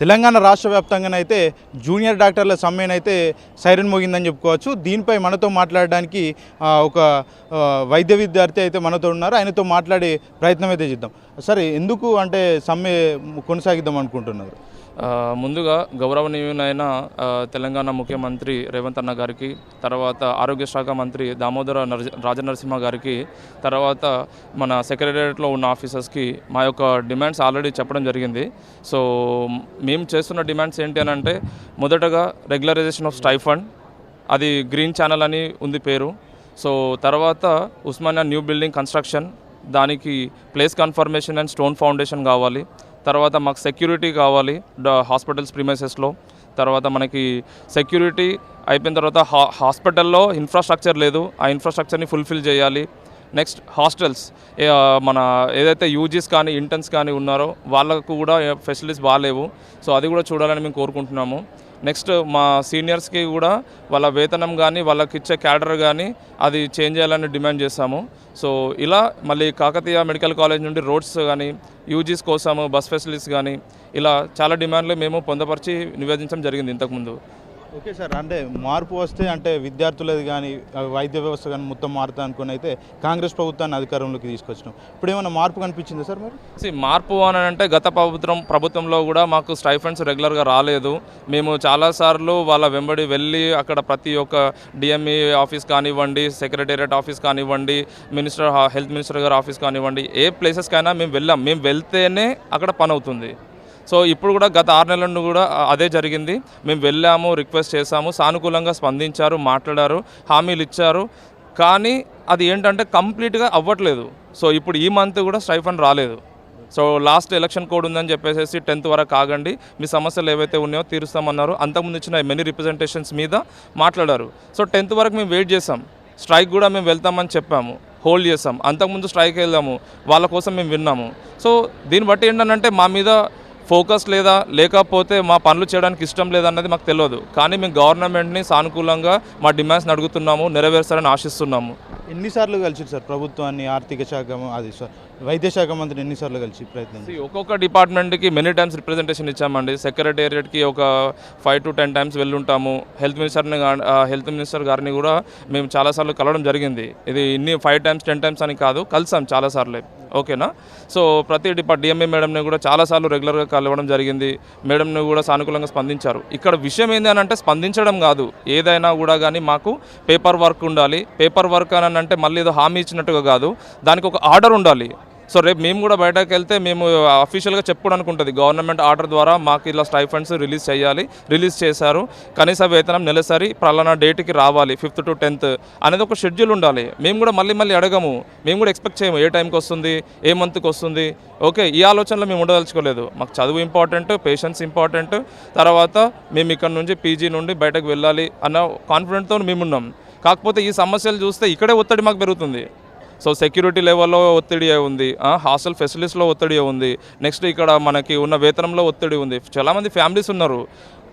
తెలంగాణ రాష్ట్ర వ్యాప్తంగానైతే జూనియర్ డాక్టర్ల సమ్మెనైతే సైరన్ మోగిందని చెప్పుకోవచ్చు. దీనిపై మనతో మాట్లాడడానికి ఒక వైద్య విద్యార్థి అయితే మనతో ఉన్నారు. ఆయనతో మాట్లాడే ప్రయత్నం అయితే చేద్దాం. సరే ఎందుకు అంటే సమ్మె కొనసాగిద్దాం అనుకుంటున్నారు? ముందుగా గౌరవనీయునైన తెలంగాణ ముఖ్యమంత్రి రేవంత్ అన్న గారికి తర్వాత ఆరోగ్య శాఖ మంత్రి దామోదర నర్ రాజనరసింహ గారికి తర్వాత మన సెక్రటరియట్లో ఉన్న ఆఫీసర్స్కి మా యొక్క డిమాండ్స్ ఆల్రెడీ చెప్పడం జరిగింది. సో మేము చేస్తున్న డిమాండ్స్ ఏంటి అని అంటే మొదటగా రెగ్యులరైజేషన్ ఆఫ్ స్టైఫండ్ అది గ్రీన్ ఛానల్ అని ఉంది పేరు. సో తర్వాత ఉస్మానియా న్యూ బిల్డింగ్ కన్స్ట్రక్షన్ దానికి place confirmation and stone foundation కావాలి. తర్వాత మాకు సెక్యూరిటీ కావాలి హాస్పిటల్స్ ప్రిమైసెస్లో తర్వాత మనకి సెక్యూరిటీ అయిపోయిన తర్వాత హా హాస్పిటల్లో ఇన్ఫ్రాస్ట్రక్చర్ లేదు. ఆ ఇన్ఫ్రాస్ట్రక్చర్ని ఫుల్ఫిల్ చేయాలి. నెక్స్ట్ హాస్టల్స్ మన ఏదైతే యూజీస్ కానీ ఇంటర్న్స్ కానీ ఉన్నారో వాళ్ళకు కూడా ఫెసిలిటీస్ బాగాలేవు సో అది కూడా చూడాలని మేము కోరుకుంటున్నాము. నెక్స్ట్ మా సీనియర్స్కి కూడా వాళ్ళ వేతనం కానీ వాళ్ళకి ఇచ్చే క్యాడర్ కానీ అది చేంజ్ చేయాలని డిమాండ్ చేస్తాము సో ఇలా మళ్ళీ కాకతీయ మెడికల్ కాలేజ్ నుండి రోడ్స్ కానీ యూజీస్ కోసము బస్ ఫెసిలిటీస్ కానీ ఇలా చాలా డిమాండ్లు మేము పొందపరిచి నివేదించడం జరిగింది ఇంతకుముందు. ఓకే సార్ అంటే మార్పు వస్తే అంటే విద్యార్థులది కానీ వైద్య వ్యవస్థ కానీ మొత్తం మారుతా అనుకుని అయితే కాంగ్రెస్ ప్రభుత్వాన్ని అధికారంలోకి తీసుకొచ్చినాం. ఇప్పుడు ఏమైనా మార్పు కనిపించిందా సార్ మరి? మార్పు అని అంటే గత ప్రభుత్వం ప్రభుత్వంలో కూడా మాకు స్టైఫండ్స్ రెగ్యులర్గా రాలేదు. మేము చాలాసార్లు వాళ్ళ వెంబడి వెళ్ళి అక్కడ ప్రతి ఒక్క డిఎంఈ ఆఫీస్ కానివ్వండి సెక్రటేరియట్ ఆఫీస్ కానివ్వండి మినిస్టర్ హెల్త్ మినిస్టర్ గారి ఆఫీస్ కానివ్వండి ఏ ప్లేసెస్కైనా మేము వెళ్ళాం. మేము వెళ్తేనే అక్కడ పని అవుతుంది. సో ఇప్పుడు కూడా గత ఆరు నెలల నుండి కూడా అదే జరిగింది. మేము వెళ్ళాము రిక్వెస్ట్ చేశాము. సానుకూలంగా స్పందించారు మాట్లాడారు హామీలు ఇచ్చారు. కానీ అది ఏంటంటే కంప్లీట్గా అవ్వట్లేదు. సో ఇప్పుడు ఈ మంత్ కూడా స్టైఫండ్ రాలేదు. సో లాస్ట్ ఎలక్షన్ కోడ్ ఉందని చెప్పేసి టెన్త్ వరకు ఆగండి. మీ సమస్యలు ఏవైతే ఉన్నాయో తీరుస్తామన్నారు. అంతకుముందు ఇచ్చిన మెనీ రిప్రజెంటేషన్స్ మీద మాట్లాడారు. సో టెన్త్ వరకు మేము వెయిట్ చేసాం స్ట్రైక్ కూడా మేము వెళ్తామని చెప్పాము. హోల్డ్ చేసాం అంతకుముందు స్ట్రైక్ వెళ్దాము వాళ్ళ కోసం మేము విన్నాము. సో దీన్ని బట్టి ఏంటంటే మా మీద ఫోకస్ లేదా లేకపోతే మా పనులు చేయడానికి ఇష్టం లేదన్నది మాకు తెలియదు. కానీ మేము గవర్నమెంట్ని సానుకూలంగా మా డిమాండ్స్ని అడుగుతున్నాము నెరవేర్చాలని ఆశిస్తున్నాము. ఎన్నిసార్లు కలిసి సార్ ప్రభుత్వాన్ని ఆర్థిక శాఖ అది సార్ వైద్య శాఖ మంత్రిని ఎన్నిసార్లు కలిసి ప్రయత్నం ఒక్కొక్క డిపార్ట్మెంట్కి మెనీ టైమ్స్ రిప్రజెంటేషన్ ఇచ్చామండి. సెక్రటేరియట్కి ఒక ఫైవ్ టు టెన్ టైమ్స్ వెళ్ళుంటాము. హెల్త్ మినిస్టర్ని హెల్త్ మినిస్టర్ గారిని కూడా మేము చాలాసార్లు కలవడం జరిగింది. ఇది ఇన్ని ఫైవ్ టైమ్స్ టెన్ టైమ్స్ అని కాదు కలిసాం చాలాసార్లు ఓకేనా సో ప్రతి డిపార్ట్ డిఎంఏ మేడంని కూడా చాలాసార్లు రెగ్యులర్గా కలవడం జరిగింది. మేడంని కూడా సానుకూలంగా స్పందించారు. ఇక్కడ విషయం ఏంది అని అంటే స్పందించడం కాదు. ఏదైనా కూడా కానీ మాకు పేపర్ వర్క్ ఉండాలి. పేపర్ వర్క్ అని అంటే మళ్ళీ ఏదో హామీ ఇచ్చినట్టుగా కాదు. దానికి ఒక ఆర్డర్ ఉండాలి. సో రేపు మేము కూడా బయటకు వెళ్తే మేము అఫీషియల్గా చెప్పుకోవడానికి ఉంటుంది గవర్నమెంట్ ఆర్డర్ ద్వారా మాకు ఇలా స్టైఫండ్స్ రిలీజ్ చేయాలి రిలీజ్ చేశారు. కనీస వేతనం నెలసరి పలానా డేట్కి రావాలి ఫిఫ్త్ టు టెన్త్ అనేది ఒక షెడ్యూల్ ఉండాలి. మేము కూడా మళ్ళీ మళ్ళీ అడగము. మేము కూడా ఎక్స్పెక్ట్ చేయము. ఏ టైంకి వస్తుంది ఏ మంత్కి వస్తుంది. ఓకే ఈ ఆలోచనలో మేము ఉండదలుచుకోలేదు. మాకు చదువు ఇంపార్టెంట్ పేషెన్స్ ఇంపార్టెంట్ తర్వాత మేము ఇక్కడ నుంచి పీజీ నుండి బయటకు వెళ్ళాలి అన్న కాన్ఫిడెంట్తో మేమున్నాం. కాకపోతే ఈ సమస్యలు చూస్తే ఇక్కడే ఒత్తిడి మాకు పెరుగుతుంది. సో సెక్యూరిటీ లెవెల్లో ఒత్తిడి ఉంది. హాస్టల్ ఫెసిలిటీస్లో ఒత్తిడి ఉంది. నెక్స్ట్ ఇక్కడ మనకి ఉన్న వేతనంలో ఒత్తిడి ఉంది. చాలామంది ఫ్యామిలీస్ ఉన్నారు.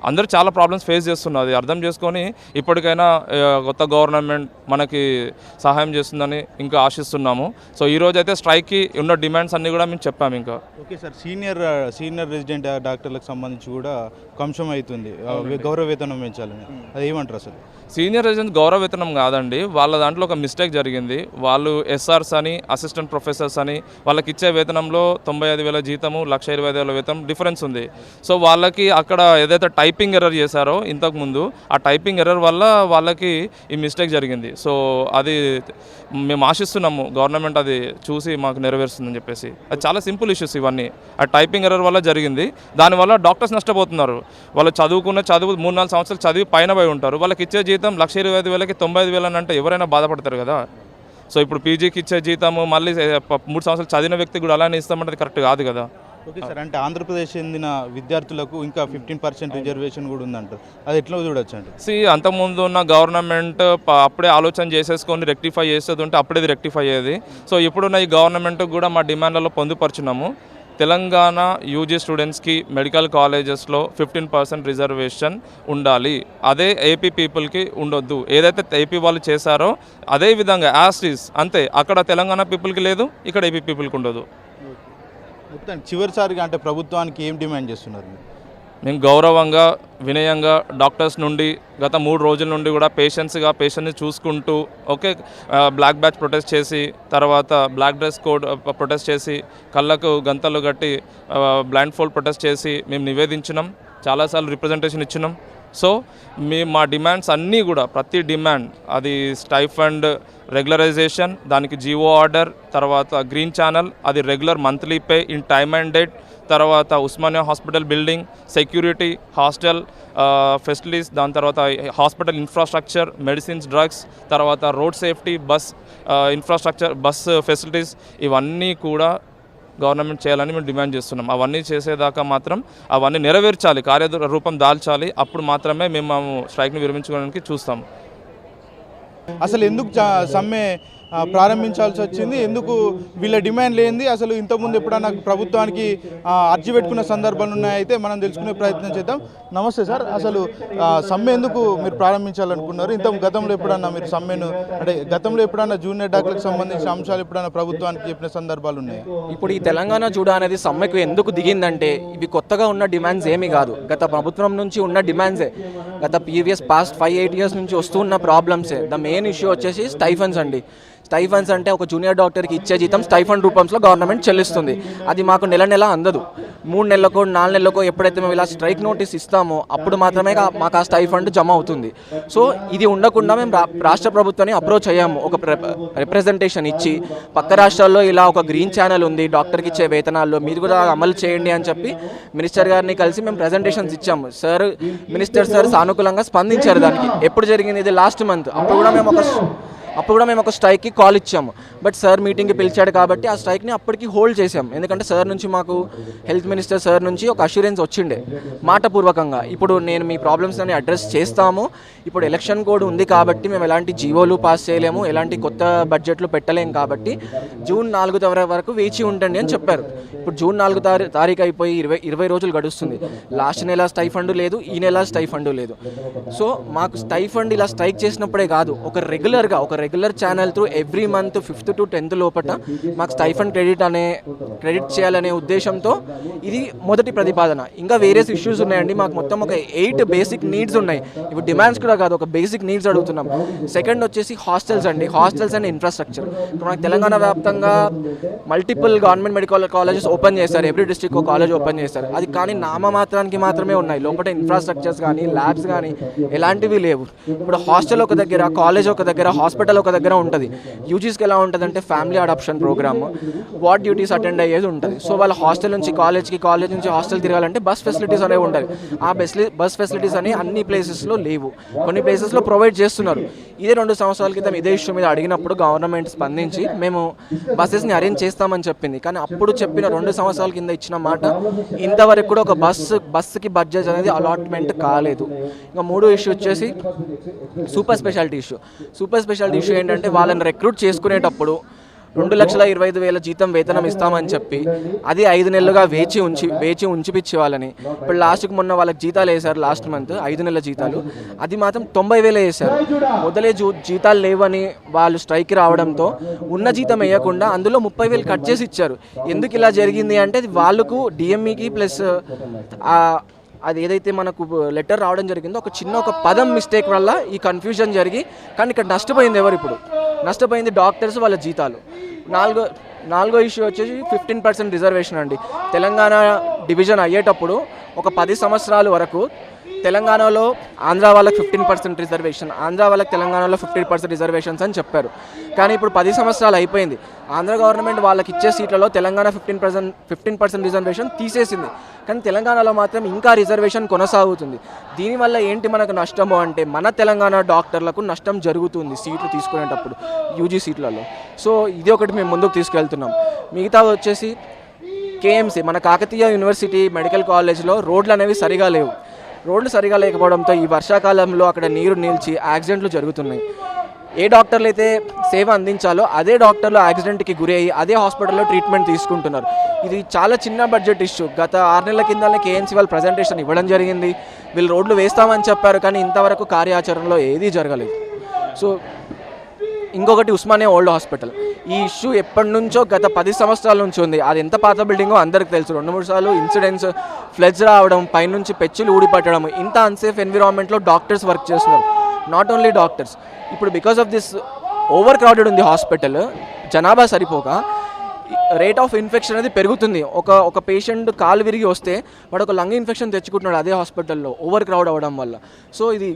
అందరూ చాలా ప్రాబ్లమ్స్ ఫేస్ చేస్తున్నారు. అది అర్థం చేసుకొని ఇప్పటికైనా కొత్త గవర్నమెంట్ మనకి సహాయం చేస్తుందని ఇంకా ఆశిస్తున్నాము. సో ఈ రోజు అయితే స్ట్రైక్కి ఉన్న డిమాండ్స్ అన్నీ కూడా మేము చెప్పాము ఇంకా. Okay sir senior senior resident డాక్టర్లకు సంబంధించి కూడా ఒక అంశం అవుతుంది గౌరవ వేతనం పెంచాలని. అది ఏమంటారు అసలు? సీనియర్ రెసిడెంట్స్ గౌరవ వేతనం కాదండి. వాళ్ళ దాంట్లో ఒక మిస్టేక్ జరిగింది. వాళ్ళు ఎస్ఆర్స్ అని అసిస్టెంట్ ప్రొఫెసర్స్ అని వాళ్ళకి ఇచ్చే వేతనంలో తొంభై ఐదు వేల జీతము లక్ష ఇరవై ఐదు వేల వేతనం డిఫరెన్స్ ఉంది. సో వాళ్ళకి అక్కడ ఏదైతే టైపింగ్ ఎర్రర్ చేశారో ఇంతకుముందు. ఆ టైపింగ్ ఎర్రర్ వల్ల వాళ్ళకి ఈ మిస్టేక్ జరిగింది. సో అది మేము ఆశిస్తున్నాము గవర్నమెంట్ అది చూసి మాకు నెరవేరుస్తుందని చెప్పేసి. అది చాలా సింపుల్ ఇష్యూస్ ఇవన్నీ. ఆ టైపింగ్ ఎర్రర్ వల్ల జరిగింది. దానివల్ల డాక్టర్స్ నష్టపోతున్నారు. వాళ్ళు చదువుకున్న చదువు మూడు నాలుగు సంవత్సరాలు చదివి పైన పోయి ఉంటారు. వాళ్ళకి ఇచ్చే జీతం లక్ష ఇరవై ఐదు వేలకి తొంభై ఐదు వేలు అంటే ఎవరైనా బాధపడతారు కదా. సో ఇప్పుడు పీజీకి ఇచ్చే జీతము మళ్ళీ మూడు సంవత్సరాలు చదివిన వ్యక్తి కూడా అలానే ఇస్తామంటే కరెక్ట్ కాదు కదా. ఓకే సార్ అంటే ఆంధ్రప్రదేశ్ చెందిన విద్యార్థులకు ఇంకా ఫిఫ్టీన్ పర్సెంట్ రిజర్వేషన్ కూడా ఉందంటారు. అది ఎట్లా చూడొచ్చు అంటే సి అంతకుముందు ఉన్న గవర్నమెంట్ అప్పుడే ఆలోచన చేసేసుకొని రెక్టిఫై చేసేది ఉంటే అప్పుడే రెక్టిఫై అయ్యేది. సో ఇప్పుడున్న ఈ గవర్నమెంట్ కూడా మా డిమాండ్లలో పొందుపరుచున్నాము. తెలంగాణ యూజీ స్టూడెంట్స్కి మెడికల్ కాలేజెస్లో ఫిఫ్టీన్ పర్సెంట్ రిజర్వేషన్ ఉండాలి. అదే ఏపీ పీపుల్కి ఉండొద్దు. ఏదైతే ఏపీ వాళ్ళు చేశారో అదే విధంగా యాస్టీస్ అంతే. అక్కడ తెలంగాణ పీపుల్కి లేదు ఇక్కడ ఏపీ పీపుల్కి ఉండదు. మొత్తం చివరిసారిగా అంటే ప్రభుత్వానికి ఏం డిమాండ్ చేస్తున్నారు? మేము గౌరవంగా వినయంగా డాక్టర్స్ నుండి గత మూడు రోజుల నుండి కూడా పేషెంట్స్గా పేషెంట్ని చూసుకుంటూ ఓకే బ్లాక్ బ్యాచ్ ప్రొటెస్ట్ చేసి తర్వాత బ్లాక్ డ్రెస్ కోడ్ ప్రొటెస్ట్ చేసి కళ్ళకు గంతలు కట్టి బ్లైండ్ ఫోల్డ్ ప్రొటెస్ట్ చేసి మేము నివేదించినాం. చాలాసార్లు రిప్రజెంటేషన్ ఇచ్చినాం. సో మీ మా డిమాండ్స్ అన్నీ కూడా ప్రతి డిమాండ్ అది స్టైఫండ్ రెగ్యులరైజేషన్ దానికి జియో ఆర్డర్ తర్వాత గ్రీన్ ఛానల్ అది regular monthly pay in time and date తర్వాత Osmania hospital building security hostel facilities దాని తర్వాత హాస్పిటల్ ఇన్ఫ్రాస్ట్రక్చర్ మెడిసిన్స్ డ్రగ్స్ తర్వాత road safety bus infrastructure bus facilities ఇవన్నీ కూడా గవర్నమెంట్ చేయాలని మేము డిమాండ్ చేస్తున్నాం. అవన్నీ చేసేదాకా మాత్రం అవన్నీ నెరవేర్చాలి కార్యరూపం దాల్చాలి. అప్పుడు మాత్రమే మేము స్ట్రైక్ని విరమించుకోవడానికి చూస్తాం అసలు ఎందుకు సమ్మె ప్రారంభించాల్సి వచ్చింది. ఎందుకు వీళ్ళ డిమాండ్ లేనిది? అసలు ఇంతకుముందు ఎప్పుడన్నా ప్రభుత్వానికి అర్జీ పెట్టుకున్న సందర్భాలు ఉన్నాయైతే మనం తెలుసుకునే ప్రయత్నం చేద్దాం. నమస్తే సార్. అసలు సమ్మె ఎందుకు మీరు ప్రారంభించాలనుకున్నారు? ఇంత గతంలో ఎప్పుడన్నా మీరు సమ్మెను అంటే గతంలో ఎప్పుడన్నా జూనియర్ డాక్టర్లకు సంబంధించిన అంశాలు ఎప్పుడన్నా ప్రభుత్వానికి చెప్పిన సందర్భాలు ఉన్నాయి? ఇప్పుడు ఈ తెలంగాణ చూడ అనేది సమ్మెకు ఎందుకు దిగిందంటే ఇవి కొత్తగా ఉన్న డిమాండ్స్ ఏమీ కాదు. గత ప్రభుత్వం నుంచి ఉన్న డిమాండ్సే గత previous past five eight years నుంచి వస్తున్న ప్రాబ్లమ్సే ద మెయిన్ ఇష్యూ వచ్చేసి స్టైఫన్స్ అండి. స్టైఫన్స్ అంటే ఒక జూనియర్ డాక్టర్కి ఇచ్చే జీతం స్టైఫండ్ రూపంలో గవర్నమెంట్ చెల్లిస్తుంది. అది మాకు నెల నెల అందదు. మూడు నెలలకో నాలుగు నెలలకో ఎప్పుడైతే మేము ఇలా స్ట్రైక్ నోటీస్ ఇస్తామో అప్పుడు మాత్రమే మాకు ఆ స్టైఫండ్ జమ అవుతుంది. సో ఇది ఉండకుండా మేము రా- రాష్ట్ర ప్రభుత్వాన్ని అప్రోచ్ అయ్యాము. ఒక రిప్రజెంటేషన్ ఇచ్చి పక్క రాష్ట్రాల్లో ఇలా ఒక గ్రీన్ ఛానల్ ఉంది డాక్టర్కి ఇచ్చే వేతనాల్లో మీరు కూడా అమలు చేయండి అని చెప్పి మినిస్టర్ గారిని కలిసి మేము ప్రజెంటేషన్స్ ఇచ్చాము. సార్ మినిస్టర్ సార్ సానుకూలంగా స్పందించారు దానికి. ఎప్పుడు జరిగింది? ఇది లాస్ట్ మంత్ అప్పుడు కూడా మేము ఒక అప్పుడు కూడా మేము ఒక స్ట్రైక్కి కాల్ ఇచ్చాము. బట్ సార్ మీటింగ్కి పిలిచాడు కాబట్టి ఆ స్ట్రైక్ని అప్పటికి హోల్డ్ చేసాం ఎందుకంటే సార్ నుంచి మాకు హెల్త్ మినిస్టర్ సార్ నుంచి ఒక అష్యూరెన్స్ వచ్చిండే. మాటపూర్వకంగా. ఇప్పుడు నేను మీ ప్రాబ్లమ్స్ అని అడ్రస్ చేస్తాము. ఇప్పుడు ఎలక్షన్ కోడ్ ఉంది కాబట్టి మేము ఎలాంటి జీవోలు పాస్ చేయలేము. ఎలాంటి కొత్త బడ్జెట్లు పెట్టలేము కాబట్టి జూన్ నాలుగు తారీఖు వరకు వేచి ఉండండి అని చెప్పారు. ఇప్పుడు జూన్ నాలుగు తారీ తారీఖు అయిపోయి ఇరవై ఇరవై రోజులు గడుస్తుంది. లాస్ట్ నెల స్టైఫండ్ లేదు ఈ నెల స్టైఫండ్ లేదు. సో మాకు స్టైఫండ్ ఇలా స్ట్రైక్ చేసినప్పుడే కాదు ఒక రెగ్యులర్గా ఒక regular channel through every month fifth to tenth లోపల మాకు స్టైఫండ్ క్రెడిట్ అనే క్రెడిట్ చేయాలనే ఉద్దేశంతో ఇది మొదటి ప్రతిపాదన. ఇంకా వేరియస్ ఇష్యూస్ ఉన్నాయండి. మాకు మొత్తం ఒక ఎయిట్ బేసిక్ నీడ్స్ ఉన్నాయి. ఇప్పుడు డిమాండ్స్ కూడా కాదు ఒక బేసిక్ నీడ్స్ అడుగుతున్నాం. సెకండ్ వచ్చేసి హాస్టల్స్ అండి. హాస్టల్స్ అండ్ ఇన్ఫ్రాస్ట్రక్చర్ ఇప్పుడు మనకు తెలంగాణ వ్యాప్తంగా multiple government medical colleges open చేస్తారు. ఎవ్రీ డిస్టిక్ ఒక కాలేజ్ ఓపెన్ చేస్తారు. అది కానీ నామమాత్రానికి మాత్రమే ఉన్నాయి. లోపల ఇన్ఫ్రాస్ట్రక్చర్స్ కానీ ల్యాబ్స్ కానీ ఎలాంటివి లేవు. ఇప్పుడు హాస్టల్ ఒక దగ్గర కాలేజ్ ఒక దగ్గర హాస్పిటల్ ఒక దగ్గర ఉంటుంది. యూజీస్కి ఎలా ఉంటుంది అంటే family adoption program what duties attend అయ్యేది ఉంటుంది. సో వాళ్ళ హాస్టల్ నుంచి కాలేజ్కి కాలేజ్ నుంచి హాస్టల్ తిరగాలంటే బస్ ఫెసిలిటీస్ అనేవి ఉంటాయి. ఆ బస్ బస్ ఫెసిలిటీస్ అనేవి అన్ని ప్లేసెస్లో లేవు. కొన్ని ప్లేసెస్లో ప్రొవైడ్ చేస్తున్నారు. ఇదే రెండు సంవత్సరాల క్రితం ఇదే ఇష్యూ మీద అడిగినప్పుడు గవర్నమెంట్ స్పందించి మేము బస్సెస్ని అరేంజ్ చేస్తామని చెప్పింది. కానీ అప్పుడు చెప్పిన రెండు సంవత్సరాల కింద ఇచ్చిన మాట ఇంతవరకు కూడా ఒక బస్సు బస్సుకి బడ్జెట్ అనేది అలాట్మెంట్ కాలేదు. ఇంకా మూడో ఇష్యూ వచ్చేసి super speciality issue super speciality issue ఏంటంటే వాళ్ళని రిక్రూట్ చేసుకునేటప్పుడు రెండు లక్షల ఇరవై ఐదు వేల జీతం వేతనం ఇస్తామని చెప్పి అది ఐదు నెలలుగా వేచి ఉంచి వేచి ఉంచిపిచ్చి వాళ్ళని. ఇప్పుడు లాస్ట్కి మొన్న వాళ్ళకి జీతాలు వేశారు లాస్ట్ మంత్ ఐదు నెలల జీతాలు. అది మాత్రం తొంభై వేలే వేశారు. మొదలే జూ జీతాలు లేవని వాళ్ళు స్ట్రైక్ రావడంతో ఉన్న జీతం వేయకుండా అందులో ముప్పై వేలు కట్ చేసి ఇచ్చారు. ఎందుకు ఇలా జరిగింది అంటే అది వాళ్ళకు డిఎంఈకి ప్లస్ అది ఏదైతే మనకు లెటర్ రావడం జరిగిందో ఒక చిన్న ఒక పదం మిస్టేక్ వల్ల ఈ కన్ఫ్యూజన్ జరిగి కానీ ఇక్కడ నష్టపోయింది ఎవరు ఇప్పుడు? నష్టపోయింది డాక్టర్స్ వాళ్ళ జీతాలు. నాలుగో నాలుగో ఇష్యూ వచ్చేసి ఫిఫ్టీన్ పర్సెంట్ రిజర్వేషన్ అండి. తెలంగాణ డివిజన్ అయ్యేటప్పుడు ఒక పది సంవత్సరాల వరకు తెలంగాణలో ఆంధ్ర వాళ్ళకి ఫిఫ్టీన్ పర్సెంట్ రిజర్వేషన్ ఆంధ్ర వాళ్ళకి తెలంగాణలో ఫిఫ్టీన్ పర్సెంట్ రిజర్వేషన్స్ అని చెప్పారు. కానీ ఇప్పుడు పది సంవత్సరాలు అయిపోయింది. ఆంధ్ర గవర్నమెంట్ వాళ్ళకి ఇచ్చే సీట్లలో Telangana fifteen percent fifteen percent reservation తీసేసింది. కానీ తెలంగాణలో మాత్రం ఇంకా రిజర్వేషన్ కొనసాగుతుంది. దీనివల్ల ఏంటి మనకు నష్టము అంటే మన తెలంగాణ డాక్టర్లకు నష్టం జరుగుతుంది సీట్లు తీసుకునేటప్పుడు యూజీ సీట్లలో. సో ఇది ఒకటి మేము ముందుకు తీసుకెళ్తున్నాం. మిగతా వచ్చేసి కేఎంసీ మన కాకతీయ యూనివర్సిటీ మెడికల్ కాలేజ్లో రోడ్లు అనేవి సరిగా లేవు. రోడ్లు సరిగా లేకపోవడంతో ఈ వర్షాకాలంలో అక్కడ నీరు నిలిచి యాక్సిడెంట్లు జరుగుతున్నాయి. ఏ డాక్టర్లు అయితే సేవ అందించాలో అదే డాక్టర్లు యాక్సిడెంట్కి గురి అయ్యి అదే హాస్పిటల్లో ట్రీట్మెంట్ తీసుకుంటున్నారు. ఇది చాలా చిన్న బడ్జెట్ ఇష్యూ. గత ఆరు నెలల కిందనే కేఎన్సీ వాళ్ళు ప్రజెంటేషన్ ఇవ్వడం జరిగింది. వీళ్ళు రోడ్లు వేస్తామని చెప్పారు కానీ ఇంతవరకు కార్యాచరణలో ఏదీ జరగలేదు. సో ఇంకొకటి ఉస్మానియా ఓల్డ్ హాస్పిటల్. ఈ ఇష్యూ ఎప్పటి నుంచో గత పది సంవత్సరాల నుంచి ఉంది. అది ఎంత పాత బిల్డింగో అందరికి తెలుసు. రెండు మూడు సార్లు ఇన్సిడెంట్స్ ఫ్లడ్స్ రావడం పైనుంచి పెచ్చులు ఊడిపట్టడం ఇంత అన్సేఫ్ ఎన్విరాన్మెంట్లో డాక్టర్స్ వర్క్ చేస్తున్నారు. నాట్ ఓన్లీ డాక్టర్స్ ఇప్పుడు because of this over crowded ఉంది హాస్పిటల్ జనాభా సరిపోక రేట్ ఆఫ్ ఇన్ఫెక్షన్ అనేది పెరుగుతుంది. ఒక ఒక పేషెంట్ కాలు విరిగి వస్తే వాడు ఒక లంగ్ ఇన్ఫెక్షన్ తెచ్చుకుంటున్నాడు అదే హాస్పిటల్లో ఓవర్ క్రౌడ్ అవ్వడం వల్ల. సో ఇది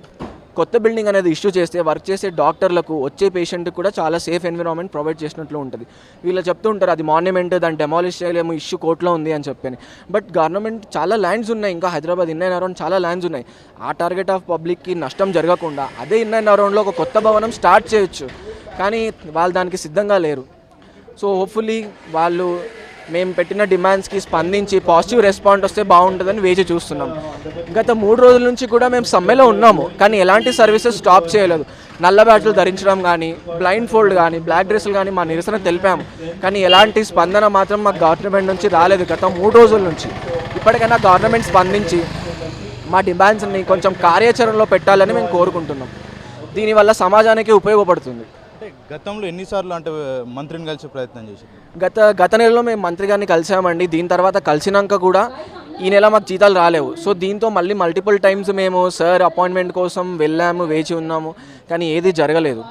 కొత్త బిల్డింగ్ అనేది ఇష్యూ చేస్తే వర్క్ చేసే డాక్టర్లకు వచ్చే పేషెంట్కి కూడా చాలా సేఫ్ ఎన్విరాన్మెంట్ ప్రొవైడ్ చేసినట్లు ఉంటుంది. వీళ్ళు చెప్తూ ఉంటారు అది మాన్యుమెంట్ దాన్ని డెమాలిష్ చేయలేము ఇష్యూ కోర్టులో ఉంది అని చెప్పని. బట్ గవర్నమెంట్ చాలా ల్యాండ్స్ ఉన్నాయి ఇంకా హైదరాబాద్ ఇన్ అండ్ అరౌండ్ చాలా ల్యాండ్స్ ఉన్నాయి. ఆ టార్గెట్ ఆఫ్ పబ్లిక్కి నష్టం జరగకుండా అదే ఇన్ అండ్ అరౌండ్లో ఒక కొత్త భవనం స్టార్ట్ చేయొచ్చు. కానీ వాళ్ళు దానికి సిద్ధంగా లేరు. సో హోప్ఫుల్లీ వాళ్ళు మేము పెట్టిన డిమాండ్స్కి స్పందించి పాజిటివ్ రెస్పాండ్ వస్తే బాగుంటుందని వేచి చూస్తున్నాం. గత మూడు రోజుల నుంచి కూడా మేము సమ్మెలో ఉన్నాము కానీ ఎలాంటి సర్వీసెస్ స్టాప్ చేయలేదు. నల్ల బ్యాట్లు ధరించడం కానీ బ్లైండ్ ఫోల్డ్ కానీ బ్లాక్ డ్రెస్సులు కానీ మా నిరసన తెలిపాము. కానీ ఎలాంటి స్పందన మాత్రం మాకు గవర్నమెంట్ నుంచి రాలేదు గత మూడు రోజుల నుంచి. ఇప్పటికైనా గవర్నమెంట్ స్పందించి మా డిమాండ్స్ని కొంచెం కార్యాచరణలో పెట్టాలని మేము కోరుకుంటున్నాం. దీనివల్ల సమాజానికి ఉపయోగపడుతుంది. అంటే గతంలో ఎన్నిసార్లు అంటే మంత్రిని కలిసే ప్రయత్నం చేశారు? గత గత నెలలో మేము మంత్రి గారిని కలిసామండి. దీని తర్వాత కలిసినాక కూడా ఈ నెల మాకు జీతాలు రాలేవు. సో దీంతో మళ్ళీ మల్టిపుల్ టైమ్స్ మేము సార్ అపాయింట్మెంట్ కోసం వెళ్ళాము వేచి ఉన్నాము కానీ ఏది జరగలేదు.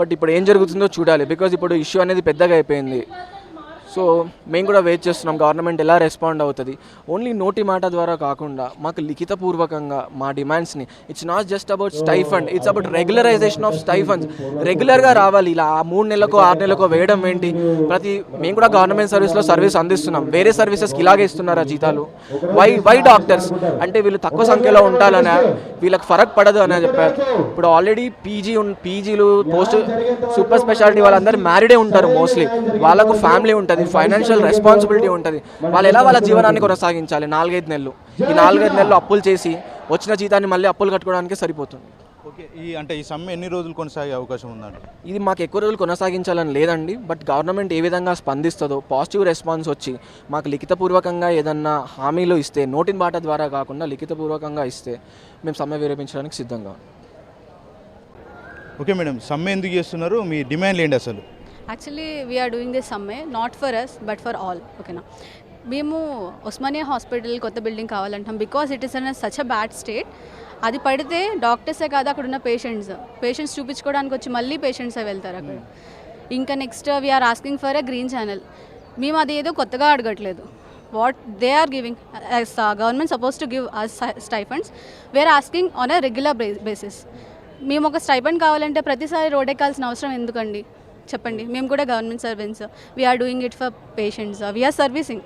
బట్ ఇప్పుడు ఏం జరుగుతుందో చూడాలి బికాజ్ ఇప్పుడు ఇష్యూ అనేది పెద్దగా అయిపోయింది. సో మేము కూడా వెయిట్ చేస్తున్నాం. గవర్నమెంట్ ఎలా రెస్పాండ్ అవుతుంది? ఓన్లీ నోటి మాట ద్వారా కాకుండా మాకు లిఖితపూర్వకంగా మా డిమాండ్స్ని it's not just about stipend it's about regularization of stipends రెగ్యులర్గా రావాలి. ఇలా ఆ మూడు నెలలకో ఆరు నెలలకో వేయడం ఏంటి? ప్రతి మేము కూడా గవర్నమెంట్ సర్వీస్లో సర్వీస్ అందిస్తున్నాం. వేరే సర్వీసెస్కి ఇలాగే ఇస్తున్నారా జీతాలు? వై వై డాక్టర్స్ అంటే వీళ్ళు తక్కువ సంఖ్యలో ఉండాలనే వీళ్ళకి ఫరక్ పడదు అని చెప్పారు ఇప్పుడు ఆల్రెడీ పీజీ పీజీలు పోస్ట్ సూపర్ స్పెషాలిటీ వాళ్ళందరూ మ్యారీడే ఉంటారు మోస్ట్లీ వాళ్ళకు ఫ్యామిలీ ఉంటుంది. ఫైనాన్షియల్ రెస్పాన్సిబిలిటీ ఉంటుంది. వాళ్ళు ఎలా వాళ్ళ జీవనాన్ని కొనసాగించాలి? నాలుగైదు నెలలు. ఈ నాలుగైదు నెలలు అప్పులు చేసి వచ్చిన జీతాన్ని మళ్ళీ అప్పులు కట్టుకోవడానికి సరిపోతుంది. ఓకే ఈ అంటే ఈ సమ్మె ఎన్ని రోజులు కొనసాగే అవకాశం ఉందండి? ఇది మాకు ఎక్కువ రోజులు కొనసాగించాలని లేదండి. బట్ గవర్నమెంట్ ఏ విధంగా స్పందిస్తుందో పాజిటివ్ రెస్పాన్స్ వచ్చి మాకు లిఖితపూర్వకంగా ఏదన్నా హామీలు ఇస్తే నోటిన్ బాట ద్వారా కాకుండా లిఖితపూర్వకంగా ఇస్తే మేము సమ్మె విరమించడానికి సిద్ధంగా. ఓకే మేడం సమ్మె ఎందుకు చేస్తున్నారు? మీ డిమాండ్లు ఏంటి అసలు? Actually we are doing this సమ్మే not for us but for all ఓకేనా మేము ఉస్మానియా హాస్పిటల్ కొత్త building కావాలంటాం because it is in such a bad state అది పడితే డాక్టర్సే కాదు అక్కడ ఉన్న పేషెంట్స్ పేషెంట్స్ చూపించుకోవడానికి వచ్చి మళ్ళీ పేషెంట్సే వెళ్తారు అక్కడ. ఇంకా next we're asking for a green channel మేము అది ఏదో కొత్తగా అడగట్లేదు. What they are giving government suppose to give us stipends we're asking on a regular basis మేము ఒక స్టైఫండ్ కావాలంటే ప్రతిసారి రోడ్ ఎక్కాల్సిన అవసరం ఎందుకండి? చెప్పండి. మేము కూడా government servants. We're doing it for patients we're servicing